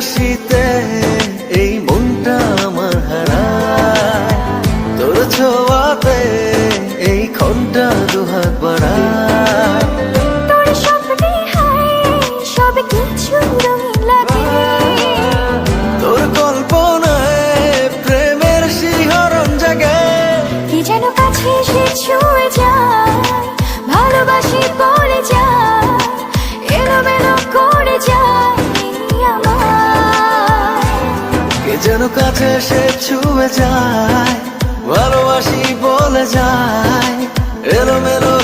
Sita. কাছে সে ছুঁয়ে যায় ভালোবাসি বলে যায় এলোমেলো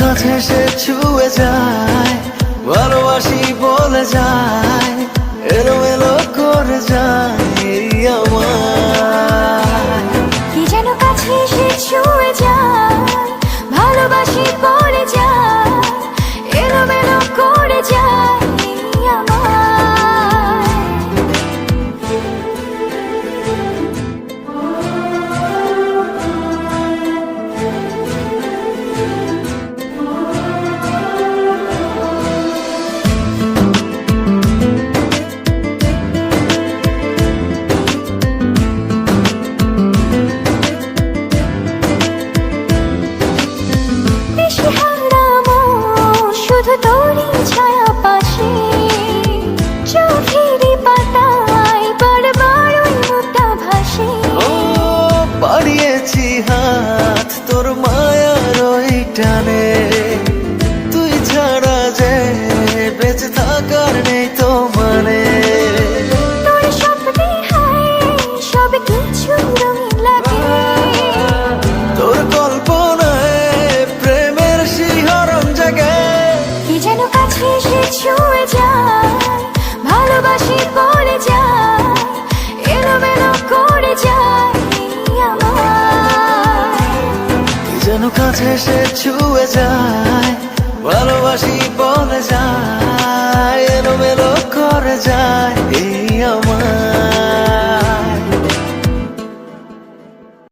কাছে সে ছুয়ে যায় ভালোবাসি বলে যায় এলো এলো করে যায়। শুধু তোরই ছায়া পাশে। চোখেরই পাতায় বারবার মোটা ভাসে। বাড়িয়েছি হাত, তোর মায়ার ওই টানে। কাছে সে ছুয়ে যায় ভালোবাসি বলে যায় এলোমেলো করে যায় এই আমার।